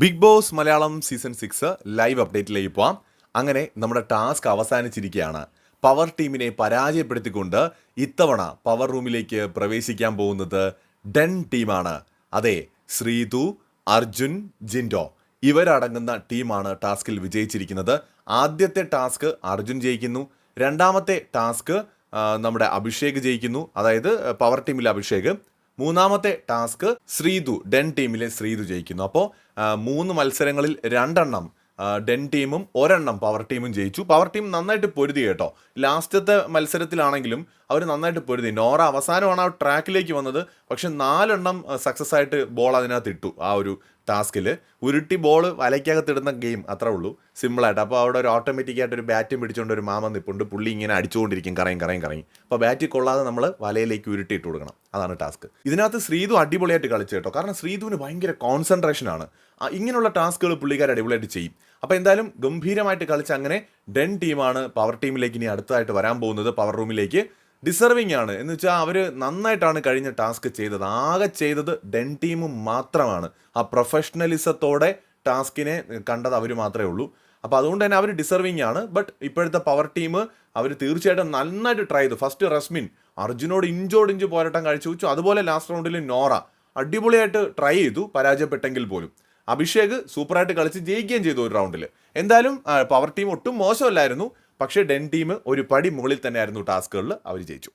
Bigg Boss Malayalam season six live അപ്ഡേറ്റിലേക്ക് പോവാം. അങ്ങനെ നമ്മുടെ ടാസ്ക് അവസാനിച്ചിരിക്കുകയാണ്. പവർ ടീമിനെ പരാജയപ്പെടുത്തിക്കൊണ്ട് ഇത്തവണ പവർ റൂമിലേക്ക് പ്രവേശിക്കാൻ പോകുന്നത് ഡെൻ ടീമാണ്. അതെ ശ്രീതു അർജുൻ ജിൻഡോ ഇവരടങ്ങുന്ന ടീമാണ് ടാസ്കിൽ വിജയിച്ചിരിക്കുന്നത്. ആദ്യത്തെ ടാസ്ക് അർജുൻ ജയിക്കുന്നു. രണ്ടാമത്തെ ടാസ്ക് നമ്മുടെ അഭിഷേക് ജയിക്കുന്നു. അതായത് പവർ ടീമിലെ അഭിഷേക്. മൂന്നാമത്തെ ടാസ്ക് ശ്രീതു ഡെൻ ടീമിലെ ശ്രീതു ജയിക്കുന്നു. അപ്പോൾ മൂന്ന് മത്സരങ്ങളിൽ രണ്ടെണ്ണം ഡെൻ ടീമും ഒരെണ്ണം പവർ ടീമും ജയിച്ചു. പവർ ടീം നന്നായിട്ട് പൊരുതി കേട്ടോ. ലാസ്റ്റത്തെ മത്സരത്തിലാണെങ്കിലും അവർ നന്നായിട്ട് പൊരുതി. നോറ അവസാനമാണ് ആ ട്രാക്കിലേക്ക് വന്നത്. പക്ഷെ നാലെണ്ണം സക്സസ് ആയിട്ട് ബോൾ അതിനകത്ത് ഇട്ടു ആ ഒരു ടാസ്കിൽ ഉരുട്ടി ബോൾ വലയ്ക്കകത്ത് ഇടുന്ന ഗെയിം അത്രേ ഉള്ളൂ. സിമ്പിളായിട്ട് അപ്പോൾ അവിടെ ഒരു ഓട്ടോമാറ്റിക്കായിട്ട് ഒരു ബാറ്റും പിടിച്ചുകൊണ്ട് ഒരു മാമൻ നിപ്പുണ്ട്. പുള്ളി ഇങ്ങനെ അടിച്ചുകൊണ്ടിരിക്കും. കറയും കറയും കറയും. അപ്പോൾ ബാറ്റ് കൊള്ളാതെ നമ്മൾ വലയിലേക്ക് ഉരുട്ടി ഇട്ട് കൊടുക്കണം. അതാണ് ടാസ്ക് ഇതിനകത്ത് ശ്രീതു അടിപൊളിയായിട്ട് കളിച്ചു കേട്ടോ. കാരണം ശ്രീതുവിന് ഭയങ്കര കോൺസെൻട്രേഷനാണ് ഇങ്ങനെയുള്ള ടാസ്കുകൾ പുള്ളിക്കാർ അടിപൊളിയായിട്ട് ചെയ്യും. അപ്പോൾ എന്തായാലും ഗംഭീരമായിട്ട് കളിച്ച് അങ്ങനെ ഡെൻ ടീമാണ്. പവർ ടീമിലേക്ക് ഇനി അടുത്തതായിട്ട് വരാൻ പോകുന്നത്. പവർ റൂമിലേക്ക് ഡിസർവിങ് ആണ്. എന്ന് വെച്ചാൽ അവർ നന്നായിട്ടാണ് കഴിഞ്ഞ ടാസ്ക് ചെയ്തത്. ആകെ ചെയ്തത് ഡെൻ ടീം മാത്രമാണ്. ആ പ്രൊഫഷണലിസത്തോടെ ടാസ്കിനെ കണ്ടത് അവർ മാത്രമേ ഉള്ളൂ. അപ്പോൾ അതുകൊണ്ട് തന്നെ അവർ ഡിസർവിങ് ആണ്. ബട്ട് ഇപ്പോഴത്തെ പവർ ടീം അവർ തീർച്ചയായിട്ടും നന്നായിട്ട് ട്രൈ ചെയ്തു. ഫസ്റ്റ് റസ്മിൻ അർജുനോട് ഇഞ്ചോട് ഇഞ്ച് പോരാട്ടം കഴിച്ചു വെച്ചു. അതുപോലെ ലാസ്റ്റ് റൗണ്ടിൽ നോറ അടിപൊളിയായിട്ട് ട്രൈ ചെയ്തു പരാജയപ്പെട്ടെങ്കിൽ പോലും. അഭിഷേക് സൂപ്പറായിട്ട് കളിച്ച് ജയിക്കുകയും ചെയ്തു ഒരു റൗണ്ടിൽ എന്തായാലും പവർ ടീം ഒട്ടും മോശമല്ലായിരുന്നു. പക്ഷേ ഡെൻ ടീം ഒരു പടി മുകളിൽ തന്നെയായിരുന്നു ടാസ്കുകളിൽ അവർ ജയിച്ചു.